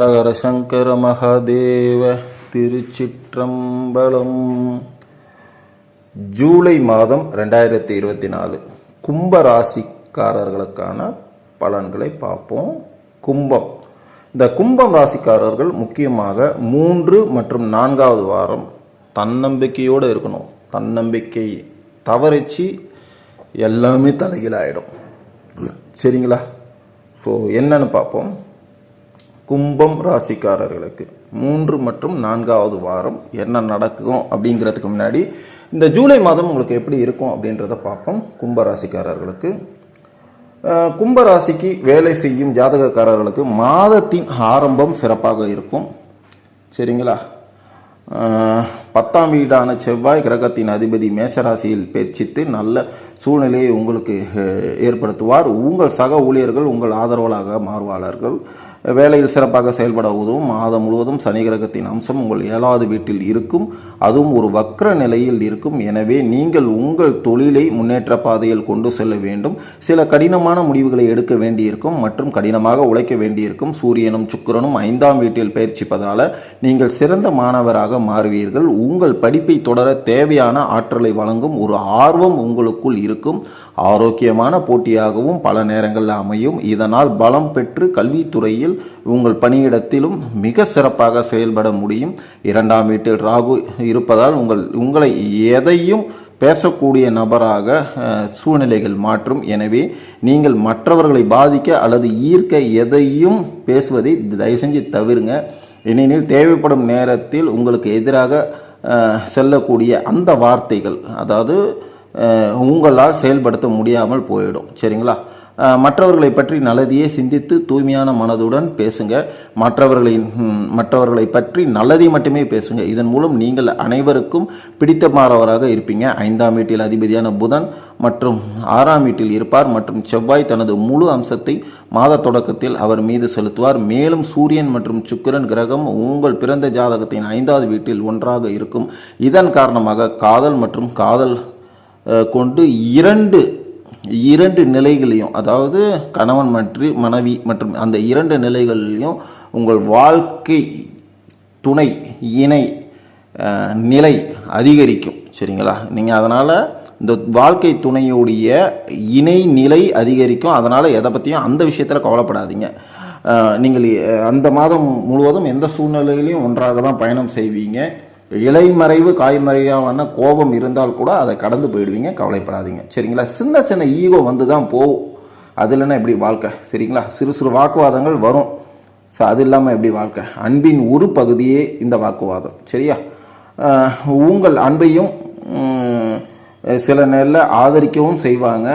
ஹரஹர சங்கர மகாதேவ திருச்சிற்றம்பலம். ஜூலை மாதம் ரெண்டாயிரத்தி இருபத்தி நாலு. கும்ப ராசிக்காரர்களுக்கான பலன்களை பார்ப்போம். கும்பம். இந்த கும்பம் ராசிக்காரர்கள் முக்கியமாக மூன்று மற்றும் நான்காவது வாரம் தன்னம்பிக்கையோடு இருக்கணும். தன்னம்பிக்கை தவறிச்சு எல்லாமே தலைகீழாயிடும். சரிங்களா? ஸோ என்னன்னு பார்ப்போம். கும்பம் ராசிக்காரர்களுக்கு. மூன்று மற்றும் நான்காவது வாரம் என்ன நடக்கும் அப்படிங்கிறதுக்கு முன்னாடி இந்த ஜூலை மாதம் உங்களுக்கு எப்படி இருக்கும் அப்படின்றத பார்ப்போம். கும்ப ராசிக்காரர்களுக்கு. கும்ப ராசிக்கு வேலை செய்யும் ஜாதகக்காரர்களுக்கு மாதத்தின் ஆரம்பம் சிறப்பாக இருக்கும். சரிங்களா? பத்தாம் வீடான செவ்வாய் கிரகத்தின் அதிபதி மேஷராசியில் பயிற்சித்து நல்ல சூழ்நிலையை உங்களுக்கு ஏற்படுத்துவார். உங்கள் சக ஊழியர்கள் உங்கள் ஆதரவாளாக மாறுவாளர்கள் வேலையில் சிறப்பாக செயல்பட உதவும் மாதம் முழுவதும் சனி கிரகத்தின் அம்சம் உங்கள் ஏழாவது வீட்டில் இருக்கும் அதுவும் ஒரு வக்ர நிலையில் இருக்கும். எனவே நீங்கள் உங்கள் தொழிலை முன்னேற்ற பாதையில் கொண்டு செல்ல வேண்டும். சில கடினமான முடிவுகளை எடுக்க வேண்டியிருக்கும் மற்றும் கடினமாக உழைக்க வேண்டியிருக்கும். சூரியனும் சுக்கிரனும் ஐந்தாம் வீட்டில் பயிற்சிப்பதால் நீங்கள் சிறந்த மாணவராக மாறுவீர்கள். உங்கள் படிப்பை தொடர தேவையான ஆற்றலை வழங்கும் ஒரு ஆர்வம் உங்களுக்குள் இருக்கும். ஆரோக்கியமான போட்டியாகவும் பல நேரங்களில் அமையும். இதனால் பலம் பெற்று கல்வித்துறையில் உங்கள் பணியிடத்திலும் மிக சிறப்பாக செயல்பட முடியும். இரண்டாம் வீட்டில் ராகு இருப்பதால் உங்கள் உங்களை எதையும் பேசக்கூடிய நபராக சூழ்நிலைகள் மாற்றும். எனவே நீங்கள் மற்றவர்களை பாதிக்க அல்லது ஈர்க்க எதையும் பேசுவதை தயவு செஞ்சு தவிருங்க. ஏனெனில் தேவைப்படும் நேரத்தில் உங்களுக்கு எதிராக செல்லக்கூடிய அந்த வார்த்தைகள் அதாவது உங்களால் செயல்படுத்த முடியாமல் போயிடும். சரிங்களா? மற்றவர்களை பற்றி நல்லதையே சிந்தித்து தூய்மையான மனதுடன் பேசுங்க. மற்றவர்களின் மற்றவர்களை பற்றி நல்லதை மட்டுமே பேசுங்க. இதன் மூலம் நீங்கள் அனைவருக்கும் பிடித்தமாறவராக இருப்பீங்க. ஐந்தாம் வீட்டில் அதிபதியான புதன் மற்றும் ஆறாம் வீட்டில் இருப்பார் மற்றும் செவ்வாய் தனது முழு அம்சத்தை மாத தொடக்கத்தில் அவர் மீது செலுத்துவார். மேலும் சூரியன் மற்றும் சுக்கிரன் கிரகம் உங்கள் பிறந்த ஜாதகத்தின் ஐந்தாவது வீட்டில் ஒன்றாக இருக்கும். இதன் காரணமாக காதல் மற்றும் காதல் கொண்டு இரண்டு இரண்டு நிலைகளையும் அதாவது கணவன் மற்றும் மனைவி மற்றும் அந்த இரண்டு நிலைகளிலையும் உங்கள் வாழ்க்கை துணை இணை நிலை அதிகரிக்கும். சரிங்களா? நீங்கள் அதனால் இந்த வாழ்க்கை துணையுடைய இணை நிலை அதிகரிக்கும். அதனால் எதை பற்றியும் அந்த விஷயத்தில் கவலைப்படாதீங்க. நீங்கள் அந்த மாதம் முழுவதும் எந்த சூழ்நிலையிலையும் ஒன்றாக தான் பயணம் செய்வீங்க. இலைமறைவு காய்மறைவான கோபம் இருந்தால் கூட அதை கடந்து போயிடுவீங்க கவலைப்படாதீங்க. சரிங்களா? சின்ன சின்ன ஈகோ வந்து தான் போகும். அது இல்லைன்னா எப்படி வாழ்க்கை? சரிங்களா? சிறு சிறு வாக்குவாதங்கள் வரும். ஸோ அது இல்லாமல் எப்படி வாழ்க்கை? அன்பின் ஒரு பகுதியே இந்த வாக்குவாதம். சரியா? உங்கள் அன்பையும் சில நேரில் ஆதரிக்கவும் செய்வாங்க.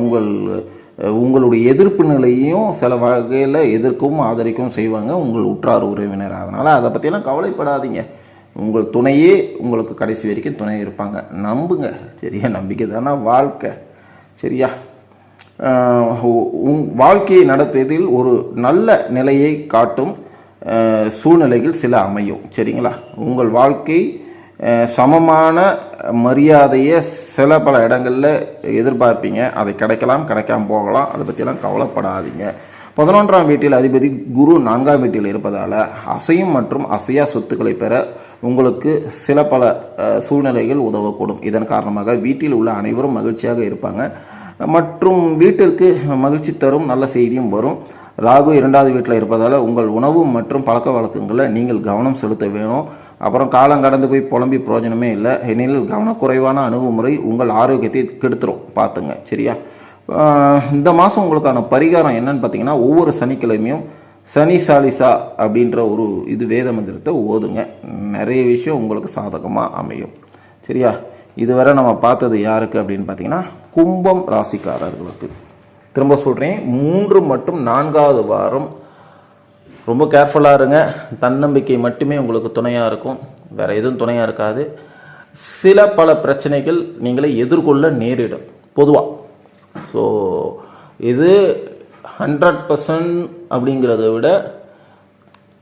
உங்கள் உங்களுடைய எதிர்ப்பு நிலையையும் சில வகையில் எதிர்க்கவும் ஆதரிக்கவும் செய்வாங்க உங்கள் உற்றார் உறவினர். அதனால் அதை பற்றியெல்லாம் கவலைப்படாதீங்க. உங்கள் துணையே உங்களுக்கு கடைசி வரைக்கும் துணை இருப்பாங்க. நம்புங்க. சரியா? நம்பிக்கை தானே? வாழ்க்கை. சரியா? உங் வாழ்க்கையை நடத்துவதில் ஒரு நல்ல நிலையை காட்டும் சூழ்நிலைகள் சில அமையும். சரிங்களா? உங்கள் வாழ்க்கை சமமான மரியாதையை சில பல இடங்களில் எதிர்பார்ப்பீங்க. அது கிடைக்கலாம் கிடைக்காம போகலாம். அதை பற்றியெல்லாம் கவலைப்படாதீங்க. பதினொன்றாம் வீட்டில் அதிபதி குரு நான்காம் வீட்டில் இருப்பதால் அசையும் மற்றும் அசையா சொத்துக்களை பெற உங்களுக்கு சில பல சூழ்நிலைகள் உதவக்கூடும். இதன் காரணமாக வீட்டில் உள்ள அனைவரும் மகிழ்ச்சியாக இருப்பாங்க. மற்றும் வீட்டிற்கு மகிழ்ச்சி தரும் நல்ல செய்தியும் வரும். ராகு இரண்டாவது வீட்டில் இருப்பதால் உங்கள் உணவு மற்றும் பழக்க வழக்கங்களில் நீங்கள் கவனம் செலுத்த வேணும். அப்புறம் காலம் கடந்து போய் புலம்பி பிரயோஜனமே இல்லை. எனில் கவனக்குறைவான அணுகுமுறை உங்கள் ஆரோக்கியத்தை கெடுத்துரும். பார்த்துங்க. சரியா? இந்த மாதம் உங்களுக்கான பரிகாரம் என்னன்னு பார்த்தீங்கன்னா ஒவ்வொரு சனிக்கிழமையும் சனி சாலிசா அப்படின்ற ஒரு இது வேத மந்திரத்தை ஓதுங்க. நிறைய விஷயம் உங்களுக்கு சாதகமாக அமையும். சரியா? இதுவரை நம்ம பார்த்தது யாருக்கு அப்படின்னு பார்த்தீங்கன்னா கும்பம் ராசிக்காரர்களுக்கு. திரும்ப சொல்கிறேன் மூன்று மற்றும் நான்காவது வாரம் ரொம்ப கேர்ஃபுல்லாக இருங்க. தன்னம்பிக்கை மட்டுமே உங்களுக்கு துணையாக இருக்கும். வேறு எதுவும் துணையாக இருக்காது. சில பல பிரச்சனைகள் நீங்களே எதிர்கொள்ள நேரிடும். பொதுவாக ஸோ இது ஹண்ட்ரட் பர்சன்ட் அப்படிங்கிறத விட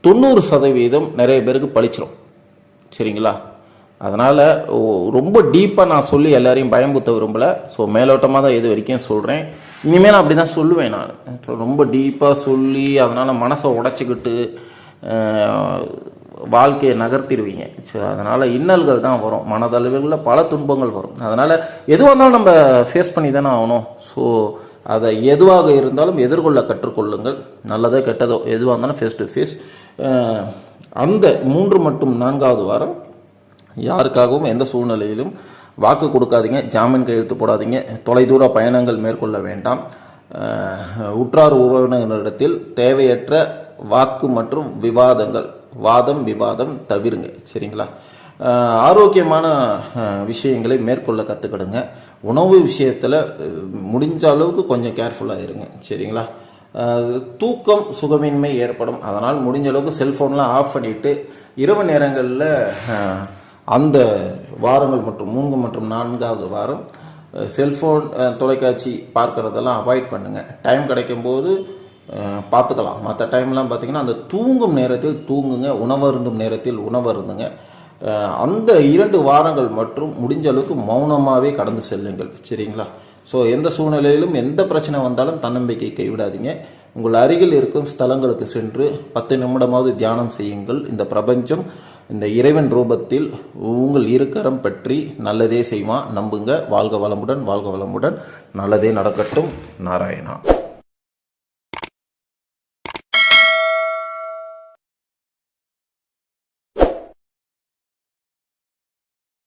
தொண்ணூறு சதவீதம் நிறைய பேருக்கு பழிச்சிரும். சரிங்களா? அதனால் ரொம்ப டீப்பாக நான் சொல்லி எல்லாரையும் பயம்புத்த விரும்பலை. ஸோ மேலோட்டமாக தான் இது வரைக்கும் சொல்கிறேன் இனிமேல் நான் அப்படி தான் சொல்லுவேன் நான். ரொம்ப டீப்பாக சொல்லி அதனால் மனசை உடச்சிக்கிட்டு வாழ்க்கையை நகர்த்திடுவீங்க. ஸோ அதனால் இன்னல்கள் தான் வரும். மனதளவில் பல துன்பங்கள் வரும். அதனால் எதுவாக இருந்தாலும் நம்ம ஃபேஸ் பண்ணி தானே ஆகணும். ஸோ அதை எதுவாக இருந்தாலும் எதிர்கொள்ள கற்றுக்கொள்ளுங்கள். நல்லதோ கெட்டதோ எதுவாக இருந்தாலும் ஃபேஸ் டு ஃபேஸ் அந்த மூன்று மற்றும் நான்காவது வாரம் யாருக்காகவும் எந்த சூழ்நிலையிலும் வாக்கு கொடுக்காதீங்க. ஜாமீன் கையெழுத்து போடாதீங்க. தொலைதூர பயணங்கள் மேற்கொள்ள வேண்டாம். உற்றார் உறவினர்களிடத்தில் தேவையற்ற வாக்கு மற்றும் விவாதங்கள் வாதம் விவாதம் தவிருங்க. சரிங்களா? ஆரோக்கியமான விஷயங்களை மேற்கொள்ள கற்றுக்கிடுங்க உணவு விஷயத்தில் முடிஞ்ச அளவுக்கு கொஞ்சம் கேர்ஃபுல்லாக இருங்க. சரிங்களா? தூக்கம் சுகமின்மை ஏற்படும். அதனால் முடிஞ்ச அளவுக்கு செல்ஃபோன்லாம் ஆஃப் பண்ணிவிட்டு இரவு நேரங்களில் அந்த வாரங்கள் மற்றும் மூன்று மற்றும் நான்காவது வாரம் செல்ஃபோன் தொலைக்காட்சி பார்க்குறதெல்லாம் அவாய்ட் பண்ணுங்கள் டைம் கிடைக்கும்போது பார்த்துக்கலாம். மற்ற டைம்லாம் பார்த்தீங்கன்னா அந்த தூங்கும் நேரத்தில் தூங்குங்க உணவருந்தும் நேரத்தில் உணவருந்துங்க. அந்த இரண்டு வாரங்கள் மற்றும் முடிஞ்ச அளவுக்கு மௌனமாகவே கடந்து செல்லுங்கள். சரிங்களா? ஸோ எந்த சூழ்நிலையிலும் எந்த பிரச்சனை வந்தாலும் தன்னம்பிக்கை கைவிடாதீங்க. உங்கள் அருகில் இருக்கும் ஸ்தலங்களுக்கு சென்று பத்து நிமிடமாவது தியானம் செய்யுங்கள். இந்த பிரபஞ்சம் இந்த இறைவன் ரூபத்தில் உங்கள் இருக்கரம் பற்றி நல்லதே செய்வான். நம்புங்க. வாழ்க வளமுடன் வாழ்க வளமுடன். நல்லதே நடக்கட்டும். நாராயணா.